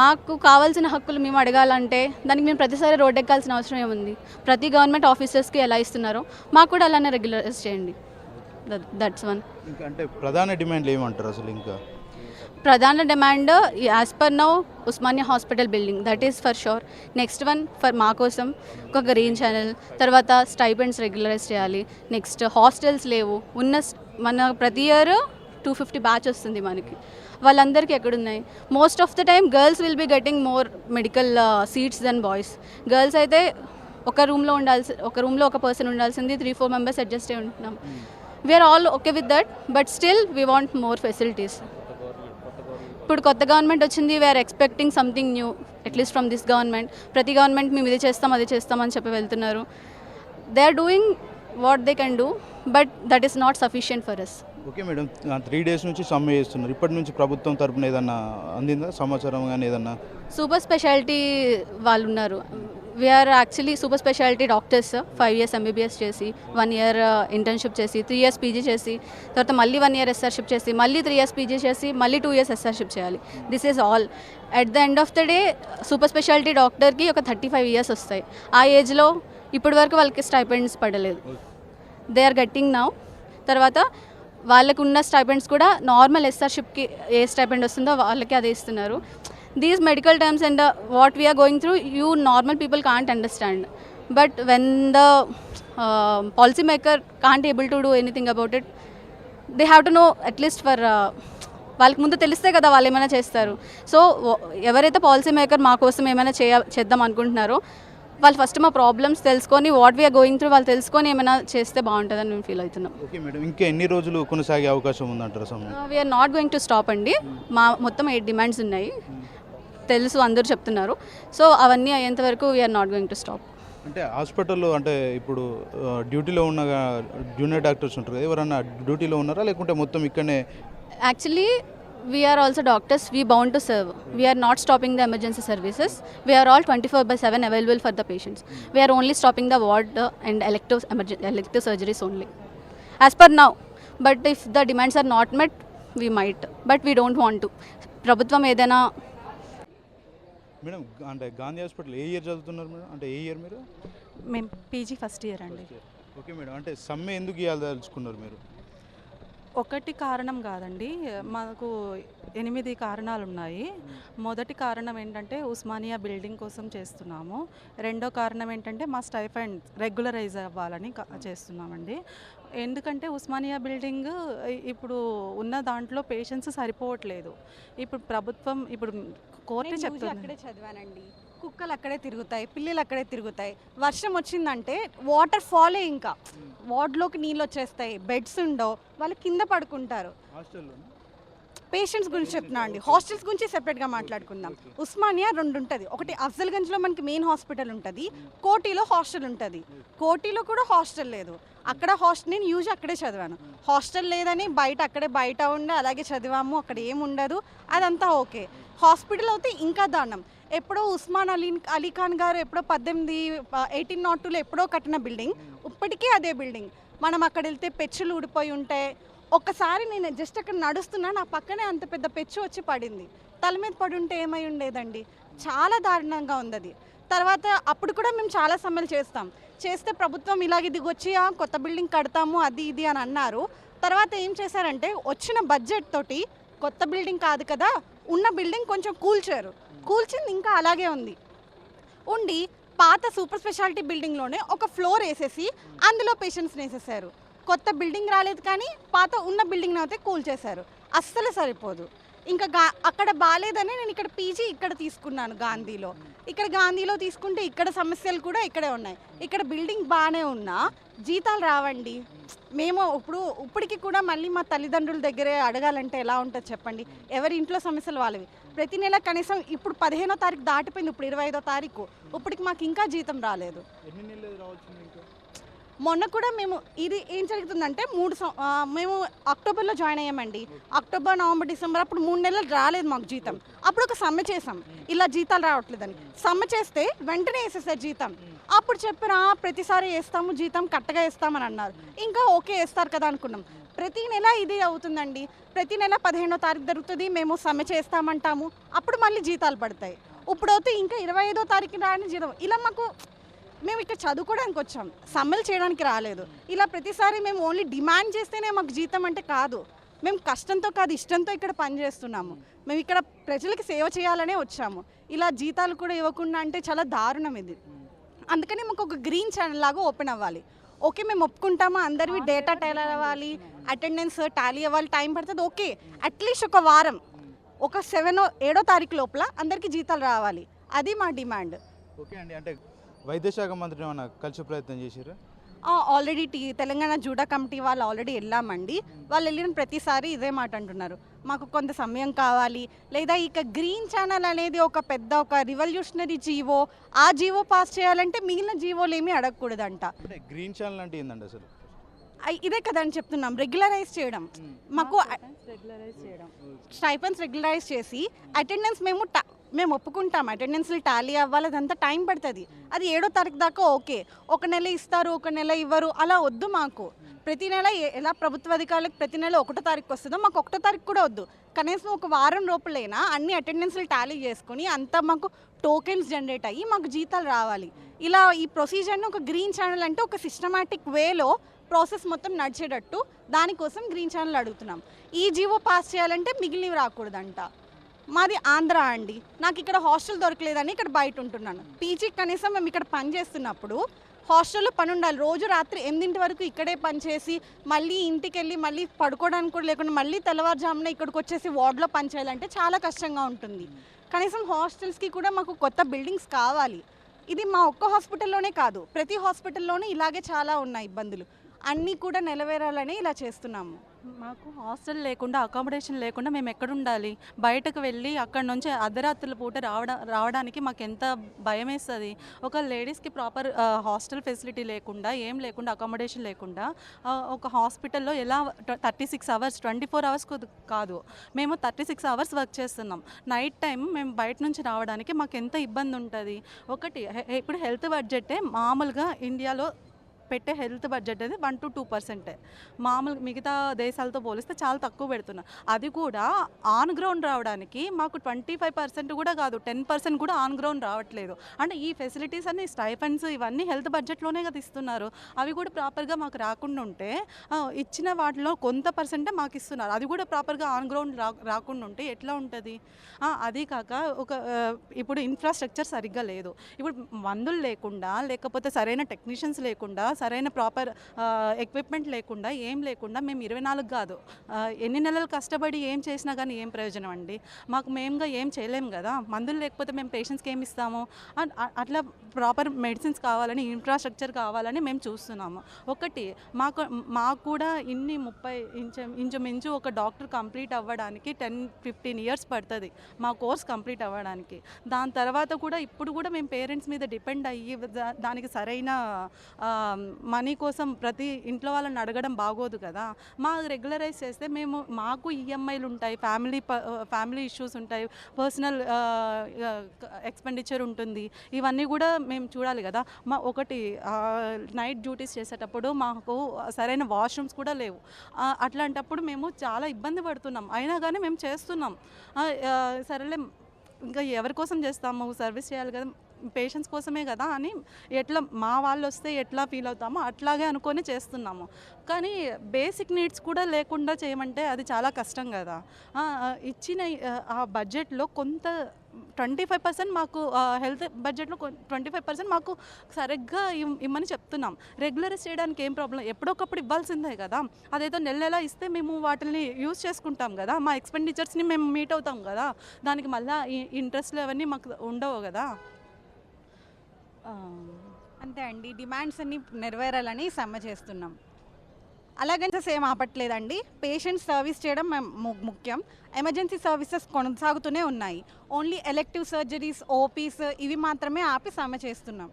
మాకు కావాల్సిన హక్కులు మేము అడగాలంటే దానికి మేము ప్రతిసారి రోడ్ ఎక్కాల్సిన అవసరం ఏముంది? ప్రతి గవర్నమెంట్ ఆఫీసర్స్కి ఎలా ఇస్తున్నారో మాకు కూడా అలానే రెగ్యులరైజ్ చేయండి. దట్స్ వన్ ఇంకా అంటే ప్రధాన డిమాండ్లు ఏమంటారు అసలు ఇంకా? ప్రధాన demand as per now Osmania hospital building. That is for sure next one for మా కోసం ఒక గ్రీన్ ఛానల్ తర్వాత స్టైపెండ్స్ రెగ్యులరైజ్ చేయాలి. నెక్స్ట్ హాస్టల్స్ లేవు. ఉన్న మన ప్రతి ఇయర్ టూ ఫిఫ్టీ బ్యాచ్ వస్తుంది మనకి. వాళ్ళందరికీ ఎక్కడున్నాయి? Most of the time girls will be getting more medical seats then boys girls అయితే ఒక రూమ్లో ఉండాల్సి ఒక రూమ్లో ఒక పర్సన్ ఉండాల్సింది త్రీ ఫోర్ మెంబర్స్ అడ్జస్ట్ అయి ఉంటున్నాం. We're all okay with that but still we want more facilities ఇప్పుడు కొత్త గవర్నమెంట్ వచ్చింది we're expecting something new at least from this government ప్రతి గవర్నమెంట్ మేము ఇది చేస్తాం అది చేస్తాం అని చెప్పి వెళ్తున్నారు. They are doing what they can do but that is not sufficient for us okay madam three days నుంచి సమ్మె చేస్తున్నారు. ఇప్పటి నుంచి ప్రభుత్వం తరపున ఏదన్నా అందిందా? సమాచారం కానీ ఏదన్నా? సూపర్ స్పెషాలిటీ వాళ్ళు ఉన్నారు. We're actually super speciality doctors five years MBBS చేసి వన్ ఇయర్ ఇంటర్న్షిప్ చేసి త్రీ ఇయర్స్ పీజీ చేసి తర్వాత మళ్ళీ వన్ ఇయర్ ఎస్ఆర్షిప్ చేసి మళ్ళీ త్రీ ఇయర్స్ పీజీ చేసి మళ్ళీ టూ ఇయర్స్ ఎస్ఆర్షిప్ చేయాలి. This is all at the end of the day super speciality డాక్టర్కి ఒక థర్టీ ఫైవ్ ఇయర్స్ వస్తాయి. ఆ ఏజ్లో ఇప్పటి వరకు వాళ్ళకి స్టైపెండ్స్ పడలేదు. దే ఆర్ గెట్టింగ్ నౌ తర్వాత వాళ్ళకు ఉన్న స్టైపెండ్స్ కూడా నార్మల్ ఎస్ఆర్షిప్కి ఏ స్టైపెండ్ వస్తుందో వాళ్ళకి అదే ఇస్తున్నారు. These medical terms and what we're going through you normal people can't understand but when the policy maker can't able to do anything about it they have to know at least for వాళ్ళకి ముందు తెలిస్తే కదా వాళ్ళు ఏమైనా చేస్తారు. So ఎవరైతే policy maker మా కోసం ఏమైనా చేయ చేద్దాం అనుకుంటున్నారో వాళ్ళు ఫస్ట్ మా ప్రాబ్లమ్స్ తెలుసుకొని వాట్ వీఆర్ గోయింగ్ త్రూ వాళ్ళు తెలుసుకొని ఏమైనా చేస్తే బాగుంటుందని మేము ఫీల్ అవుతున్నాం. ఓకే మేడం ఇంకా ఎన్ని రోజులు కొనసాగే అవకాశం ఉందంటారు we're not going to stop అండి. మా మొత్తం ఎయిట్ డిమాండ్స్ ఉన్నాయి. తెలుసు అందరూ చెప్తున్నారు. సో అవన్నీ అయ్యేంత వరకు we're not going to stop అంటే హాస్పిటల్లో అంటే ఇప్పుడు డ్యూటీలో ఉన్న జూనియర్ డాక్టర్స్ ఉంటారు ఎవరన్నా డ్యూటీలో ఉన్నారా? లేకుంటే మొత్తం ఇక్కడనే actually we're also doctors we bound to serve we're not stopping the emergency services we're all twenty four by seven available for the patients we're only stopping the ward and elective emergen elective surgeries only as per now but if the demands are not met we might but we don't want to ప్రభుత్వం ఏదైనా madam అంటే Gandhi hospital ఏ year చదువుతున్నారు madam? అంటే ఏ year మీరు? మేము PG first year అండి. ఓకే మేడం అంటే సమ్మె ఎందుకు ఇవ్వాలదలుచుకున్నారు మీరు? ఒకటి కారణం కాదండి. మాకు ఎనిమిది కారణాలు ఉన్నాయి మొదటి కారణం ఏంటంటే ఉస్మానియా బిల్డింగ్ కోసం చేస్తున్నాము. రెండో కారణం ఏంటంటే మా స్టైఫండ్ రెగ్యులరైజ్ అవ్వాలని చేస్తున్నామండి. ఎందుకంటే ఉస్మానియా బిల్డింగ్ ఇప్పుడు ఉన్న దాంట్లో పేషెంట్స్ సరిపోవట్లేదు. ఇప్పుడు ప్రభుత్వం ఇప్పుడు కోర్టు చెప్తుంది. అక్కడే చదివానండి. కుక్కలు అక్కడే తిరుగుతాయి పిల్లలు అక్కడే తిరుగుతాయి. వర్షం వచ్చిందంటే వాటర్ ఫాలే ఇంకా. వార్డ్లోకి నీళ్ళు వచ్చేస్తాయి బెడ్స్ ఉండవు వాళ్ళు కింద పడుకుంటారు. హాస్టల్లో పేషెంట్స్ గురించి చెప్తున్నా అండి. హాస్టల్స్ గురించి సెపరేట్గా మాట్లాడుకుందాం. ఉస్మానియా రెండు ఉంటుంది ఒకటి అఫ్జల్గంజ్లో మనకి మెయిన్ హాస్పిటల్ ఉంటుంది. కోటిలో హాస్టల్ ఉంటుంది. కోటిలో కూడా హాస్టల్ లేదు. అక్కడ హాస్టల్ నేను యూజ్ అక్కడే చదివాను. హాస్టల్ లేదని బయట అక్కడే బయట ఉండి అలాగే చదివాము. అక్కడ ఏముండదు ఉండదు. అదంతా ఓకే. హాస్పిటల్ అయితే ఇంకా దారుణం. ఎప్పుడో ఉస్మాన్ అలీ అలీ ఖాన్ గారు ఎప్పుడో పద్దెనిమిది ఎయిటీన్ నాట్ టూలో ఎప్పుడో కట్టిన బిల్డింగ్ ఇప్పటికీ అదే బిల్డింగ్. మనం అక్కడ వెళ్తే పెచ్చులు ఊడిపోయి ఉంటాయి. ఒక్కసారి నేను జస్ట్ అక్కడ నడుస్తున్నా నా పక్కనే అంత పెద్ద పెచ్చు వచ్చి పడింది. తల మీద పడి ఉంటే ఏమై ఉండేదండి? చాలా దారుణంగా ఉంది అది తర్వాత అప్పుడు కూడా మేము చాలా సమ్మెలు చేస్తాం. చేస్తే ప్రభుత్వం ఇలాగ దిగొచ్చి కొత్త బిల్డింగ్ కడతాము అది ఇది అని అన్నారు. తర్వాత ఏం చేశారంటే వచ్చిన బడ్జెట్ తోటి కొత్త బిల్డింగ్ కాదు కదా ఉన్న బిల్డింగ్ కొంచెం కూల్చారు. కూల్చింది ఇంకా అలాగే ఉంది. ఉండి పాత సూపర్ స్పెషాలిటీ బిల్డింగ్లోనే ఒక ఫ్లోర్ వేసేసి అందులో పేషెంట్స్ని వేసేసారు. కొత్త బిల్డింగ్ రాలేదు కానీ పాత ఉన్న బిల్డింగ్ అయితే కూల్ చేశారు. అస్సలు సరిపోదు. ఇంకా గా అక్కడ బాగాలేదని నేను ఇక్కడ పీజీ ఇక్కడ తీసుకున్నాను గాంధీలో. ఇక్కడ గాంధీలో తీసుకుంటే ఇక్కడ సమస్యలు కూడా ఇక్కడే ఉన్నాయి. ఇక్కడ బిల్డింగ్ బాగానే ఉన్నా జీతాలు రావండి. మేము ఇప్పుడు ఇప్పటికి కూడా మళ్ళీ మా తల్లిదండ్రుల దగ్గరే అడగాలంటే ఎలా ఉంటుంది చెప్పండి? ఎవరి ఇంట్లో సమస్యలు వాళ్ళవి? ప్రతి నెల కనీసం ఇప్పుడు పదిహేనో తారీఖు దాటిపోయింది ఇప్పుడు ఇరవై ఐదో తారీఖు. ఇప్పటికి మాకు ఇంకా జీతం రాలేదు ఎన్ని నెలలు రావాల్సింది ఇంకా మొన్న కూడా మేము ఇది ఏం జరుగుతుందంటే మూడు మేము అక్టోబర్లో జాయిన్ అయ్యామండి. అక్టోబర్ నవంబర్ డిసెంబర్ అప్పుడు మూడు నెలలు రాలేదు మాకు జీతం. అప్పుడు ఒక సమ్మె చేసాం ఇలా జీతాలు రావట్లేదని. సమ్మె చేస్తే వెంటనే వేసేసారు జీతం. అప్పుడు చెప్పారు ప్రతిసారి వేస్తాము జీతం కట్టగా వేస్తామని అన్నారు. ఇంకా ఓకే వేస్తారు కదా అనుకున్నాం. ప్రతి నెల ఇది అవుతుందండి. ప్రతి నెల పదిహేనో తారీఖు జరుగుతుంది మేము సమ్మె చేస్తామంటాము. అప్పుడు మళ్ళీ జీతాలు పడతాయి. ఇప్పుడైతే ఇంకా ఇరవై ఐదో తారీఖు రాని జీతం. ఇలా మాకు మేము ఇక్కడ చదువుకోవడానికి వచ్చాం. సమ్మెలు చేయడానికి రాలేదు. ఇలా ప్రతిసారి మేము ఓన్లీ డిమాండ్ చేస్తేనే మాకు జీతం అంటే కాదు. మేము కష్టంతో కాదు ఇష్టంతో ఇక్కడ పనిచేస్తున్నాము మేము ఇక్కడ ప్రజలకి సేవ చేయాలనే వచ్చాము. ఇలా జీతాలు కూడా ఇవ్వకుండా అంటే చాలా దారుణం ఇది. అందుకని మాకు ఒక గ్రీన్ ఛానల్ లాగా ఓపెన్ అవ్వాలి. ఓకే మేము ఒప్పుకుంటాము? అందరివి డేటా టైలర్ అవ్వాలి అటెండెన్స్ టాలీ అవ్వాలి టైం పడుతుంది. ఓకే అట్లీస్ట్ ఒక వారం ఒక సెవెన్ ఏడో తారీఖు లోపల అందరికీ జీతాలు రావాలి. అది మా డిమాండ్ ఓకే అండి అంటే వైద్య శాఖ మంత్రిని ఏమైనా కలిసి ప్రయత్నం చేశారా? Already T Telangana JUDA committee వాళ్ళు ఆల్రెడీ వెళ్ళామండి. వాళ్ళు వెళ్ళిన ప్రతిసారి ఇదే మాట అంటున్నారు. మాకు కొంత సమయం కావాలి. లేదా ఇక గ్రీన్ ఛానల్ అనేది ఒక పెద్ద ఒక రివల్యూషనరీ జీవో ఆ జీవో పాస్ చేయాలంటే మిగిలిన జీవోలు ఏమీ అడగకూడదంట. అంటే గ్రీన్ ఛానల్ అంటే ఏందండి అసలు? ఇదే కదా అని చెప్తున్నాం. రెగ్యులరైజ్ చేయడం. మాకు రెగ్యులరైజ్ చేయడం. స్టైపన్స్ రెగ్యులరైజ్ చేసి అటెండెన్స్ మేము మేము ఒప్పుకుంటాం. అటెండెన్స్లు టాలీ అవ్వాలి అదంతా టైం పడుతుంది. అది ఏడో తారీఖు దాకా ఓకే ఒక నెల ఇస్తారు ఒక నెల ఇవ్వరు అలా వద్దు మాకు. ప్రతి నెల ఎలా ప్రభుత్వ అధికారులకు ప్రతి నెల ఒకటో తారీఖు వస్తుందో మాకు ఒకటో తారీఖు కూడా వద్దు. కనీసం ఒక వారం లోపలైనా అన్ని అటెండెన్స్లు టాలీ చేసుకుని అంతా మాకు టోకెన్స్ జనరేట్ అయ్యి మాకు జీతాలు రావాలి. ఇలా ఈ ప్రొసీజర్ని ఒక గ్రీన్ ఛానల్ అంటే ఒక సిస్టమాటిక్ వేలో ప్రాసెస్ మొత్తం నడిచేటట్టు దానికోసం గ్రీన్ ఛానల్ అడుగుతున్నాం. ఈ జీవో పాస్ చేయాలంటే మిగిలినవి రాకూడదంట. మాది ఆంధ్ర అండి. నాకు ఇక్కడ హాస్టల్ దొరకలేదని ఇక్కడ బయట ఉంటున్నాను. పీజీ కనీసం మేము ఇక్కడ పని చేస్తున్నప్పుడు హాస్టల్లో పని ఉండాలి. రోజు రాత్రి ఎనిమిదింటి వరకు ఇక్కడే పనిచేసి మళ్ళీ ఇంటికి వెళ్ళి మళ్ళీ పడుకోవడానికి కూడా లేకుండా మళ్ళీ తెల్లవారుజామున ఇక్కడికి వచ్చేసి వార్డులో పని చేయాలంటే చాలా కష్టంగా ఉంటుంది. కనీసం హాస్టల్స్కి కూడా మాకు కొత్త బిల్డింగ్స్ కావాలి. ఇది మా ఒక్క హాస్పిటల్లోనే కాదు ప్రతి హాస్పిటల్లోనే ఇలాగే చాలా ఉన్నాయి ఇబ్బందులు. అన్నీ కూడా నెలవేరాలని ఇలా చేస్తున్నాము. మాకు హాస్టల్ లేకుండా అకామిడేషన్ లేకుండా మేము ఎక్కడ ఉండాలి? బయటకు వెళ్ళి అక్కడ నుంచి అర్ధరాత్రుల పూట రావడా రావడానికి మాకు ఎంత భయం వేస్తుంది ఒక లేడీస్కి ప్రాపర్ హాస్టల్ ఫెసిలిటీ లేకుండా ఏం లేకుండా అకామిడేషన్ లేకుండా ఒక హాస్పిటల్లో ఎలా thirty six hours twenty four hours కాదు మేము థర్టీ సిక్స్ అవర్స్ వర్క్ చేస్తున్నాం. నైట్ టైం మేము బయట నుంచి రావడానికి మాకు ఎంత ఇబ్బంది ఉంటుంది ఒకటి హె- ఇప్పుడు హెల్త్ బడ్జెటే మామూలుగా ఇండియాలో పెట్టే హెల్త్ బడ్జెట్ అనేది వన్ టు టూ పర్సెంటే. మామూలు మిగతా దేశాలతో పోలిస్తే చాలా తక్కువ పెడుతున్నాం. అది కూడా ఆన్ గ్రౌండ్ రావడానికి మాకు ట్వంటీ ఫైవ్ పర్సెంట్ కూడా కాదు టెన్ పర్సెంట్ కూడా ఆన్ గ్రౌండ్ రావట్లేదు. అంటే ఈ ఫెసిలిటీస్ అన్ని స్టైఫండ్స్ ఇవన్నీ హెల్త్ బడ్జెట్లోనే కదా ఇస్తున్నారు. అవి కూడా ప్రాపర్గా మాకు రాకుండా ఉంటే ఇచ్చిన వాటిలో కొంత పర్సెంటే మాకు ఇస్తున్నారు. అది కూడా ప్రాపర్గా ఆన్ గ్రౌండ్ రా రాకుండా ఉంటే ఎట్లా ఉంటుంది? అది కాక ఒక ఇప్పుడు ఇన్ఫ్రాస్ట్రక్చర్ సరిగ్గా లేదు. ఇప్పుడు మందులు లేకుండా లేకపోతే సరైన టెక్నీషియన్స్ లేకుండా సరైన ప్రాపర్ ఎక్విప్మెంట్ లేకుండా ఏం లేకుండా మేము ఇరవై నాలుగు కాదు. ఎన్ని నెలలు కష్టపడి ఏం చేసినా కానీ ఏం ప్రయోజనం అండి. మాకు మేముగా ఏం చేయలేము కదా. మందులు లేకపోతే మేము పేషెంట్స్కి ఏమి ఇస్తాము? అట్లా ప్రాపర్ మెడిసిన్స్ కావాలని ఇన్ఫ్రాస్ట్రక్చర్ కావాలని మేము చూస్తున్నాము. ఒకటి మాకు మాకు కూడా ఇన్ని ముప్పై ఇంచు ఇంచుమించు ఒక డాక్టర్ కంప్లీట్ అవ్వడానికి టెన్ ఫిఫ్టీన్ ఇయర్స్ పడుతుంది. మా కోర్స్ కంప్లీట్ అవ్వడానికి. దాని తర్వాత కూడా ఇప్పుడు కూడా మేము పేరెంట్స్ మీద డిపెండ్ అయ్యి దా- దానికి సరైన మనీ కోసం ప్రతి ఇంట్లో వాళ్ళని అడగడం బాగోదు కదా. మా రెగ్యులరైజ్ చేస్తే మేము మాకు ఈఎంఐలు ఉంటాయి ఫ్యామిలీ ఫ్యామిలీ ఇష్యూస్ ఉంటాయి పర్సనల్ ఎక్స్పెండిచర్ ఉంటుంది. ఇవన్నీ కూడా మేము చూడాలి కదా. మా ఒకటి నైట్ డ్యూటీస్ చేసేటప్పుడు మాకు సరైన వాష్రూమ్స్ కూడా లేవు. అట్లాంటప్పుడు మేము చాలా ఇబ్బంది పడుతున్నాం. అయినా కానీ మేము చేస్తున్నాం. సరేలే ఇంకా ఎవరి కోసం చేస్తాము? సర్వీస్ చేయాలి కదా. పేషెంట్స్ కోసమే కదా అని ఎట్లా మా వాళ్ళు వస్తే ఎట్లా ఫీల్ అవుతామో అట్లాగే అనుకొని చేస్తున్నాము. కానీ బేసిక్ నీడ్స్ కూడా లేకుండా చేయమంటే అది చాలా కష్టం కదా. ఇచ్చిన ఆ, బడ్జెట్లో కొంత ట్వంటీ ఫైవ్ పర్సెంట్ మాకు హెల్త్ బడ్జెట్లో ట్వంటీ ఫైవ్ పర్సెంట్ మాకు సరిగ్గా ఇమ్మని చెప్తున్నాం. రెగ్యులరైజ్ చేయడానికి ఏం ప్రాబ్లం ఎప్పుడొకప్పుడు ఇవ్వాల్సిందే కదా. అదేదో నెల నెల ఇస్తే మేము వాటిని యూజ్ చేసుకుంటాం కదా. మా ఎక్స్పెండిచర్స్ని మేము మీట్ అవుతాం కదా. దానికి మళ్ళీ ఇంట్రెస్ట్లు అవన్నీ మాకు ఉండవు కదా. అంతే అండి. డిమాండ్స్ అన్ని నెరవేరాలని సమ్మె చేస్తున్నాం. అలాగని సేమ్ ఆపట్లేదండి. పేషెంట్ సర్వీస్ చేయడం ము- ముఖ్యం. ఎమర్జెన్సీ సర్వీసెస్ కొనసాగుతూనే ఉన్నాయి. ఓన్లీ ఎలెక్టివ్ సర్జరీస్ ఓపీస్ ఇవి మాత్రమే ఆపి సమ్మె చేస్తున్నాం.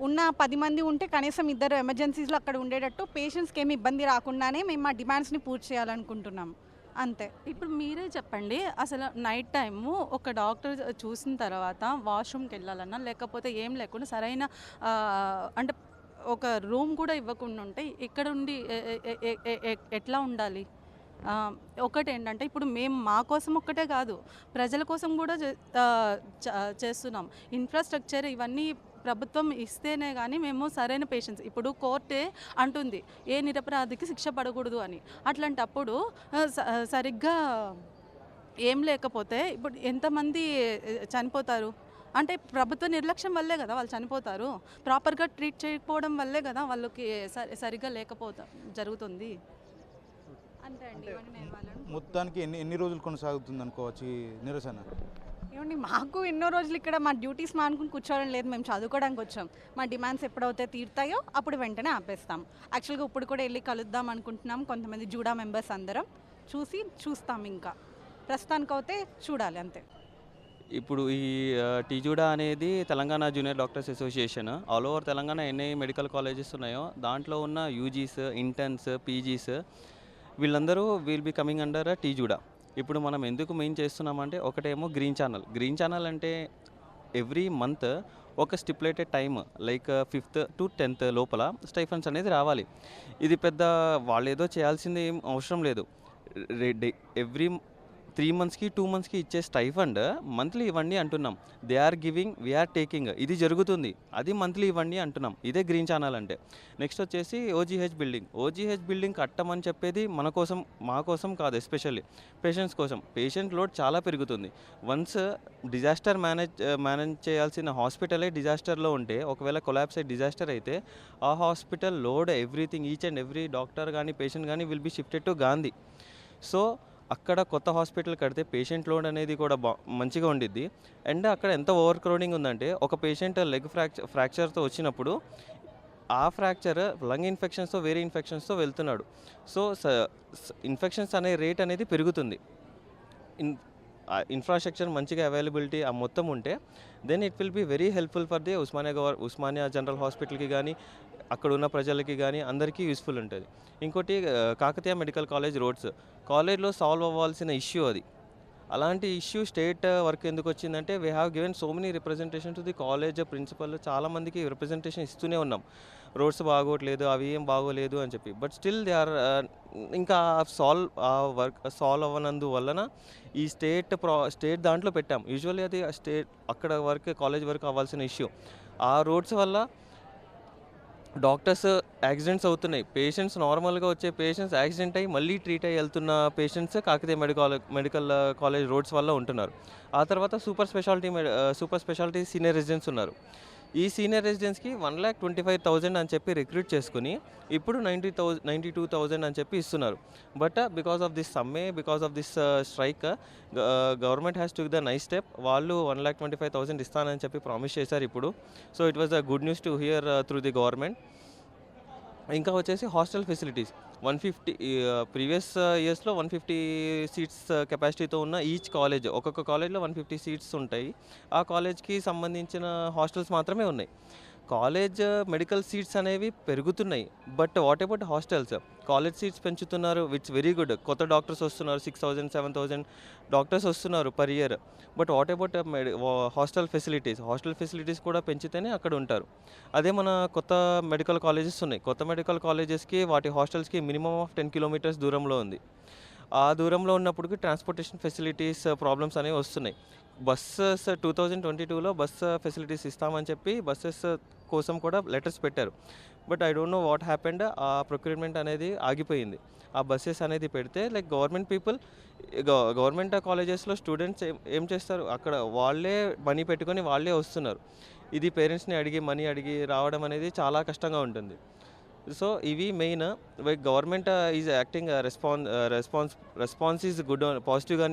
ఉన్న పది మంది ఉంటే కనీసం ఇద్దరు ఎమర్జెన్సీస్లో అక్కడ ఉండేటట్టు పేషెంట్స్కి ఏమి ఇబ్బంది రాకుండానే మేము మా డిమాండ్స్ని పూర్తి చేయాలనుకుంటున్నాం. అంతే. ఇప్పుడు మీరే చెప్పండి అసలు నైట్ టైము ఒక డాక్టర్ చూసిన తర్వాత వాష్రూమ్కి వెళ్ళాలన్నా లేకపోతే ఏం లేకుండా సరైన అంటే ఒక రూమ్ కూడా ఇవ్వకుండా ఉంటే ఇక్కడ ఉండి ఎట్లా ఉండాలి? ఒకటి ఏంటంటే ఇప్పుడు మేము మా కోసం ఒక్కటే కాదు ప్రజల కోసం కూడా చే- చేస్తున్నాం. ఇన్ఫ్రాస్ట్రక్చర్ ఇవన్నీ ప్రభుత్వం ఇస్తేనే కానీ మేము సరైన పేషెంట్స్ ఇప్పుడు కోర్టే అంటుంది ఏ నిరపరాధికి శిక్ష పడకూడదు అని. అట్లాంటప్పుడు సరిగ్గా ఏం లేకపోతే ఇప్పుడు ఎంతమంది చనిపోతారు? అంటే ప్రభుత్వ నిర్లక్ష్యం వల్లే కదా వాళ్ళు చనిపోతారు. ప్రాపర్గా ట్రీట్ చేయకపోవడం వల్లే కదా వాళ్ళకి సరి సరిగ్గా లేకపోతా జరుగుతుంది. అంతే అండి మొత్తానికి ఎన్ని ఎన్ని రోజులు కొనసాగుతుంది అనుకోవచ్చు నిరసన? ఏమండి మాకు ఎన్నో రోజులు ఇక్కడ మా డ్యూటీస్ మానుకుని కూర్చోవడం లేదు మేము చదువుకోవడానికి వచ్చాం. మా డిమాండ్స్ ఎప్పుడైతే తీరుతాయో అప్పుడు వెంటనే ఆపేస్తాం. యాక్చువల్గా ఇప్పుడు కూడా వెళ్ళి కలుద్దాం అనుకుంటున్నాం కొంతమంది జూడా మెంబర్స్ అందరం. చూసి చూస్తాం ఇంకా. ప్రస్తుతానికైతే చూడాలి అంతే. ఇప్పుడు ఈ టీజూడా అనేది Telangana junior doctors association. All over Telangana ఎన్ని మెడికల్ కాలేజెస్ ఉన్నాయో దాంట్లో ఉన్న యూజీస్ ఇంటర్న్స్ పీజీస్ వీళ్ళందరూ will be coming under TJUDA ఇప్పుడు మనం ఎందుకు మెయిన్ చేస్తున్నామంటే ఒకటేమో గ్రీన్ ఛానల్ గ్రీన్ ఛానల్ అంటే ఎవ్రీ మంత్ ఒక stipulated time like fifth to tenth లోపల స్టైఫన్స్ అనేది రావాలి. ఇది పెద్ద వాళ్ళు ఏదో చేయాల్సింది ఏం అవసరం లేదు. ఎవ్రీ త్రీ మంత్స్కి టూ మంత్స్కి ఇచ్చే స్టైఫండ్ మంత్లీ ఇవ్వండి అంటున్నాం. They are giving we're taking. ఇది జరుగుతుంది. అది మంత్లీ ఇవ్వండి అంటున్నాం. ఇదే గ్రీన్ ఛానల్ అంటే. నెక్స్ట్ వచ్చేసి ఓజీహెచ్ బిల్డింగ్. ఓజీహెచ్ బిల్డింగ్ కట్టమని చెప్పేది మన కోసం మా కోసం కాదు ఎస్పెషల్లీ పేషెంట్స్ కోసం. పేషెంట్ లోడ్ చాలా పెరుగుతుంది. వన్స్ డిజాస్టర్ మేనేజ్ మేనేజ్ చేయాల్సిన హాస్పిటలే డిజాస్టర్లో ఉంటే ఒకవేళ కొలాబ్స్ అయ్యి డిజాస్టర్ అయితే ఆ hospital load everything each and every doctor కానీ పేషెంట్ కానీ will be shifted to Gandhi. So అక్కడ కొత్త హాస్పిటల్ కడితే పేషెంట్ లోడ్ అనేది కూడా బా మంచిగా ఉండిద్ది. అండ్ అక్కడ ఎంత ఓవర్ క్రౌడింగ్ ఉందంటే ఒక పేషెంట్ లెగ్ ఫ్రాక్చర్ ఫ్రాక్చర్తో వచ్చినప్పుడు ఆ ఫ్రాక్చర్ లంగ్ ఇన్ఫెక్షన్స్తో వేరే ఇన్ఫెక్షన్స్తో వెళ్తున్నాడు. సో ఇన్ఫెక్షన్స్ అనే రేట్ అనేది పెరుగుతుంది. ఇన్ ఇన్ఫ్రాస్ట్రక్చర్ మంచిగా అవైలబిలిటీ ఆ మొత్తం ఉంటే then it will be very helpful for the Osmania gover Osmania general హాస్పిటల్కి కానీ అక్కడ ఉన్న ప్రజలకి కానీ అందరికీ యూస్ఫుల్ ఉంటుంది. ఇంకోటి కాకతీయ మెడికల్ కాలేజ్ రోడ్స్. కాలేజ్లో సాల్వ్ అవ్వాల్సిన ఇష్యూ అది. అలాంటి ఇష్యూ స్టేట్ వర్క్ ఎందుకు వచ్చిందంటే we have given so many representation to the college principal చాలామందికి రిప్రజెంటేషన్ ఇస్తూనే ఉన్నాం. రోడ్స్ బాగోట్లేదు అవి ఏం బాగోలేదు అని చెప్పి. బట్ స్టిల్ దే ఆర్ ఇంకా సాల్వ్ ఆ వర్క్ సాల్వ్ అవ్వనందు వలన ఈ స్టేట్ ప్రా స్టేట్ దాంట్లో పెట్టాం. యూజువల్లీ అది స్టేట్ అక్కడ వర్క్ కాలేజ్ వర్క్ అవ్వాల్సిన ఇష్యూ ఆ రోడ్స్ వల్ల డాక్టర్స్ యాక్సిడెంట్స్ అవుతున్నాయి. పేషెంట్స్ నార్మల్గా వచ్చే పేషెంట్స్ యాక్సిడెంట్ అయ్యి మళ్ళీ ట్రీట్ అయ్యి వెళ్తున్న patients Kakatiya medical medical college roads వల్ల ఉంటున్నారు. ఆ తర్వాత super speciality super speciality senior residents ఉన్నారు. ఈ senior రెసిడెంట్స్కి one lakh twenty five thousand అని చెప్పి రిక్రూట్ చేసుకుని ఇప్పుడు ninety thousand ninety two thousand అని చెప్పి ఇస్తున్నారు. But because of this సమ్మే because of this strike government has to the nice step వాళ్ళు one lakh twenty five thousand ఇస్తానని చెప్పి ప్రామిస్ చేశారు ఇప్పుడు. So it was a good news to hear through the government ఇంకా వచ్చేసి hostel facilities one fifty previous ఇయర్స్లో one fifty seats కెపాసిటీతో ఉన్న ఈచ్ కాలేజ్ ఒక్కొక్క కాలేజ్లో వన్ ఫిఫ్టీ సీట్స్ ఉంటాయి. ఆ కాలేజ్కి సంబంధించిన హాస్టల్స్ మాత్రమే ఉన్నాయి. కాలేజ్ మెడికల్ సీట్స్ అనేవి పెరుగుతున్నాయి but what about hostels? College seats పెంచుతున్నారు విట్స్ వెరీ గుడ్. కొత్త డాక్టర్స్ వస్తున్నారు six thousand seven thousand doctors వస్తున్నారు per year. But what about hostel facilities? Hostel facilities కూడా పెంచితేనే అక్కడ ఉంటారు. అదే మన కొత్త మెడికల్ కాలేజెస్ ఉన్నాయి. కొత్త మెడికల్ కాలేజెస్కి వాటి హాస్టల్స్కి మినిమం ఆఫ్ టెన్ కిలోమీటర్స్ దూరంలో ఉంది. ఆ దూరంలో ఉన్నప్పటికీ ట్రాన్స్పోర్టేషన్ ఫెసిలిటీస్ ప్రాబ్లమ్స్ అనేవి వస్తున్నాయి. బస్సెస్ టూ థౌజండ్ ట్వంటీ టూలో బస్ ఫెసిలిటీస్ ఇస్తామని చెప్పి బస్సెస్ కోసం కూడా లెటర్స్ పెట్టారు. But I don't know what happened. ఆ ప్రొక్యూర్మెంట్ అనేది ఆగిపోయింది. ఆ బస్సెస్ అనేది పెడితే లైక్ గవర్నమెంట్ పీపుల్ గవర్నమెంట్ కాలేజెస్లో స్టూడెంట్స్ ఏం ఏం చేస్తారు? అక్కడ వాళ్ళే మనీ పెట్టుకొని వాళ్ళే వస్తున్నారు. ఇది పేరెంట్స్ని అడిగి మనీ అడిగి రావడం అనేది చాలా కష్టంగా ఉంటుంది. సో ఇవి main. Like government is acting response response response is good పాజిటివ్గానే